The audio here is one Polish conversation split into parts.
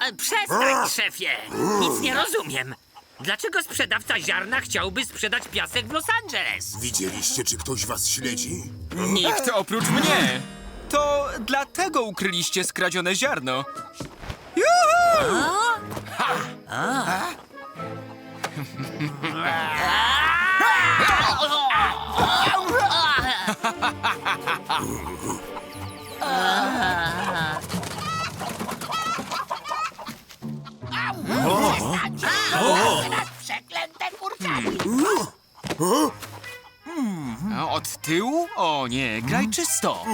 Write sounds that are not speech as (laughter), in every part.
E, Przestań, szefie! Nic nie rozumiem. Dlaczego sprzedawca ziarna chciałby sprzedać piasek w Los Angeles? Widzieliście, czy ktoś was śledzi? Nikt oprócz mnie. To dlatego ukryliście skradzione ziarno. Juhu! Przeklęte kurczaki! A od tyłu? O nie, graj czysto.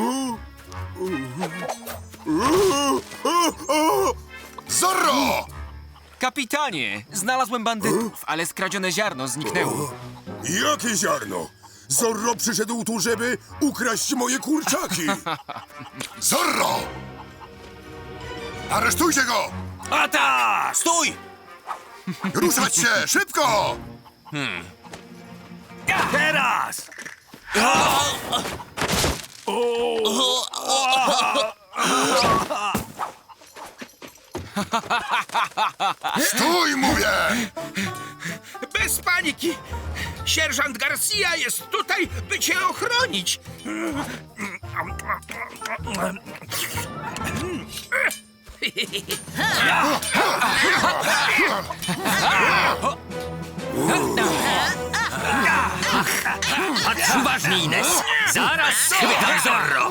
Zorro! Kapitanie, znalazłem bandytów, ale skradzione ziarno zniknęło. Jakie ziarno? Zorro przyszedł tu, żeby ukraść moje kurczaki! (laughs) Zorro! Aresztujcie go! Ata! Stój! Ruszać się! (laughs) Szybko! Teraz! (laughs) Stój, mówię! Bez paniki! Sierżant Garcia jest tutaj, by cię ochronić! Patrz uważnie, Ines! Zaraz schwytam Zorro!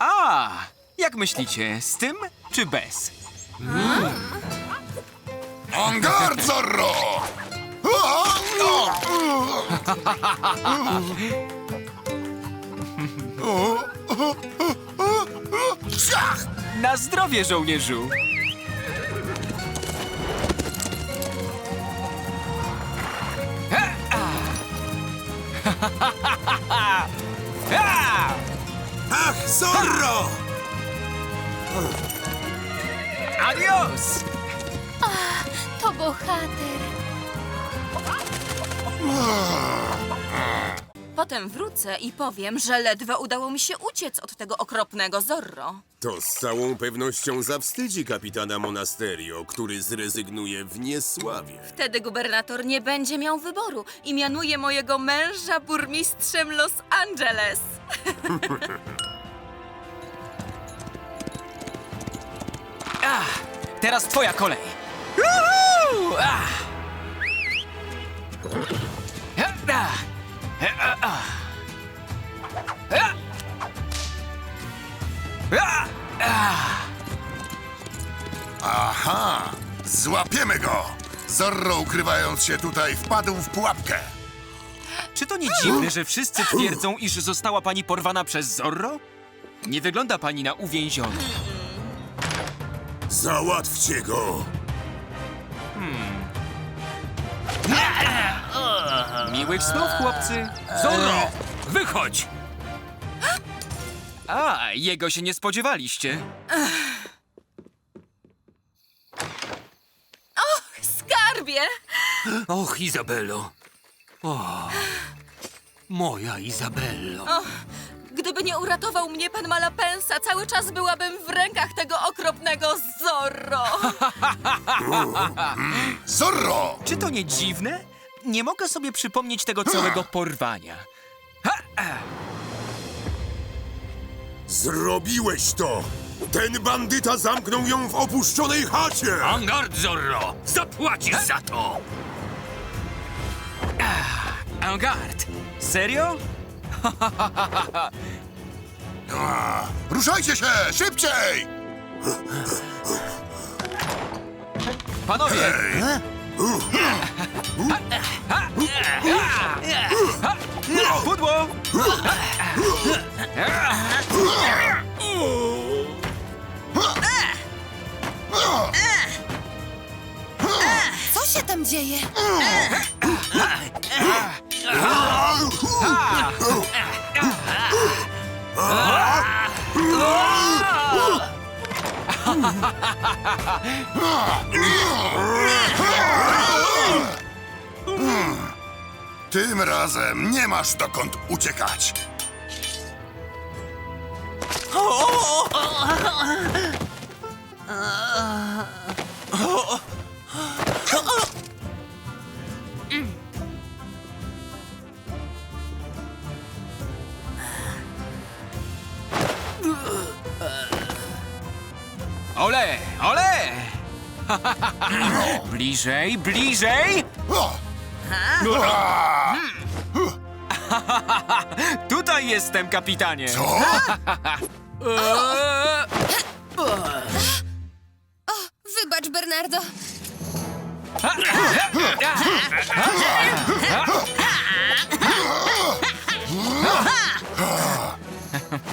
A, jak myślicie, z tym czy bez? Garde, Zorro! Na zdrowie, żołnierzu! Ach, (laughs) Zorro! Adios! To bohater. Potem wrócę i powiem, że ledwo udało mi się uciec od tego okropnego Zorro. To z całą pewnością zawstydzi kapitana Monasterio, który zrezygnuje w niesławie. Wtedy gubernator nie będzie miał wyboru i mianuje mojego męża burmistrzem Los Angeles. (laughs) Teraz twoja kolej! Juhu! Ah! Ha, Aha! Złapiemy go! Zorro, ukrywając się tutaj, wpadł w pułapkę. Czy to nie dziwne, że wszyscy twierdzą, iż została pani porwana przez Zorro? Nie wygląda pani na uwięzioną. Załatwcie go! Miłych snów, chłopcy! Zorro! Wychodź! A, jego się nie spodziewaliście. Skarbie! Och, Izabello! O, moja Izabello! Gdyby nie uratował mnie pan Malapensa, cały czas byłabym w rękach tego okropnego Zorro. (laughs) Zorro! Czy to nie dziwne? Nie mogę sobie przypomnieć tego całego (gasps) porwania. Zrobiłeś to! Ten bandyta zamknął ją w opuszczonej chacie! Angard, Zorro! Zapłacisz za to! (sighs) En garde! Serio? (laughs) Ruszajcie się! Szybciej! Panowie, pudło! Co się tam dzieje? Tym razem nie masz dokąd uciekać. Bliżej, bliżej! (laughs) Tutaj jestem, kapitanie! Co? Wybacz, Bernardo.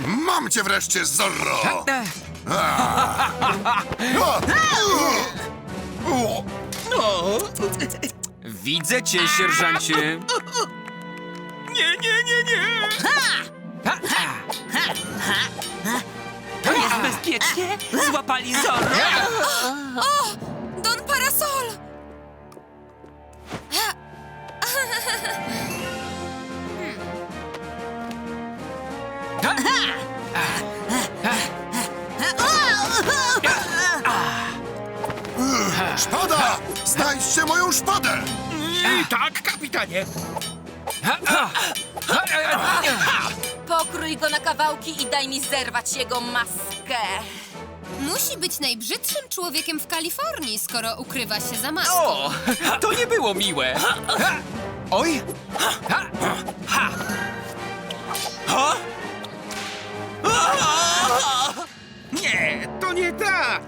Mam cię wreszcie, Zorro! (laughs) O! Widzę cię, sierżancie. Nie, nie, nie, nie! To jest bezpiecznie? Złapali Zorro? Don Parasol! (laughs) Znajdźcie moją szpadę! Tak, kapitanie! Pokrój go na kawałki i daj mi zerwać jego maskę. Musi być najbrzydszym człowiekiem w Kalifornii, skoro ukrywa się za maską. O, to nie było miłe. Oj, Nie, to nie tak!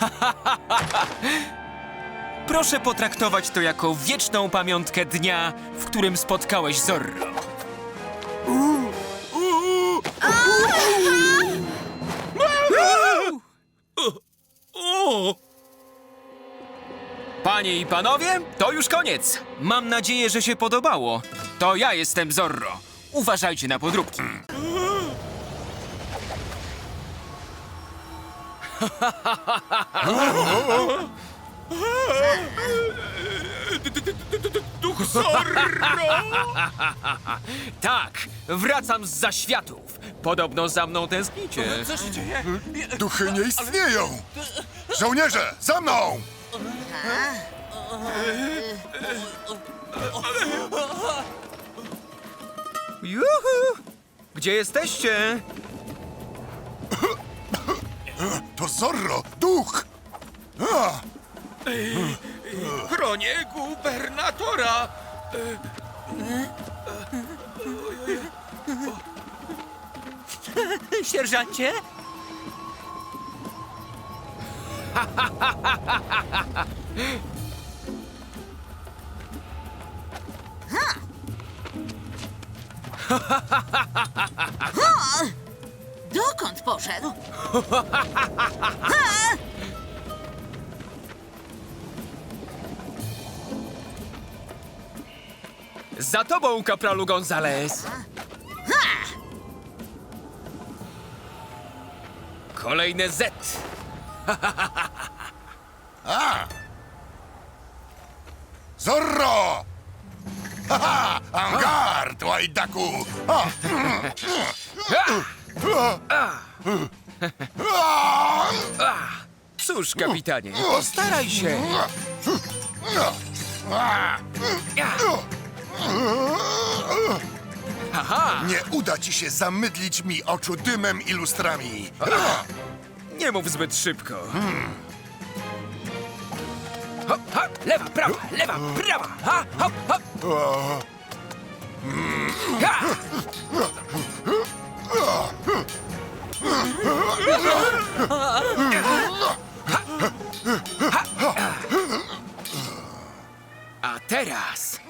(laughs) proszę potraktować to jako wieczną pamiątkę dnia, w którym spotkałeś Zorro. Panie i panowie, to już koniec. Mam nadzieję, że się podobało. To ja jestem Zorro. Uważajcie na podróbki. Duch Zorro! Tak, wracam z zaświatów. Podobno za mną tęsknicie. Co się dzieje? Duchy nie istnieją! Żołnierze, za mną! Juhu! Gdzie jesteście? To Zorro, duch! A! Chronię gubernatora! Sierżancie? Dokąd poszedł? (laughs) Za tobą, kapralu Gonzales. Kolejne Z. (laughs) Zorro! Haha! Angard, łajdaku! A! (laughs) Cóż, kapitanie, postaraj się. Nie uda ci się zamydlić mi oczu dymem i lustrami. Nie mów zbyt szybko. Hop, hop, lewa, prawa, lewa, prawa. Ha, hop, hop. A teraz...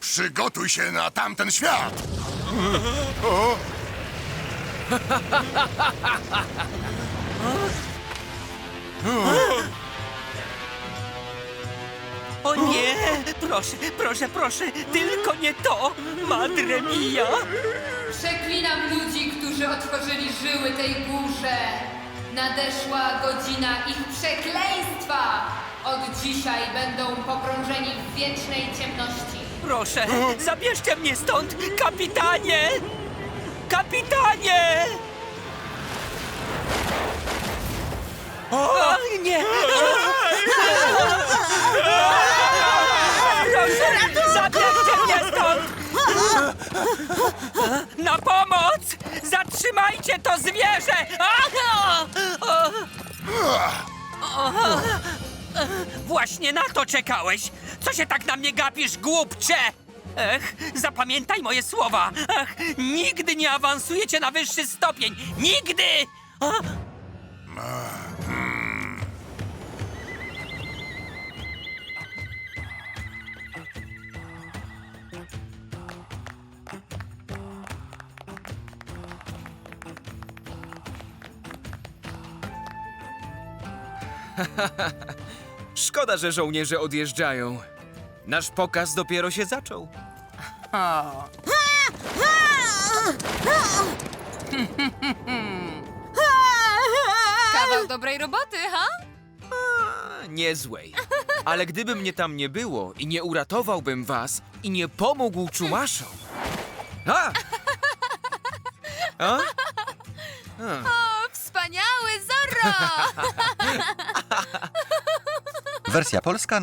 Przygotuj się na tamten świat! O (laughs) nie! Proszę, proszę, proszę, tylko nie to! Madre mia! Przeklinam ludzi, którzy otworzyli żyły tej górze. Nadeszła godzina ich przekleństwa. Od dzisiaj będą pogrążeni w wiecznej ciemności. Proszę, zabierzcie mnie stąd, kapitanie! Kapitanie! O, nie! Na pomoc! Zatrzymajcie to zwierzę! Właśnie na to czekałeś! Co się tak na mnie gapisz, głupcze? Ech, zapamiętaj moje słowa! Nigdy nie awansujecie na wyższy stopień! Nigdy! A? (laughs) Szkoda, że żołnierze odjeżdżają. Nasz pokaz dopiero się zaczął. Kawał dobrej roboty, ha? A, Niezłej. Ale gdyby mnie tam nie było i nie uratowałbym was i nie pomógł czumaszom... A! A? Zorro! Wersja polska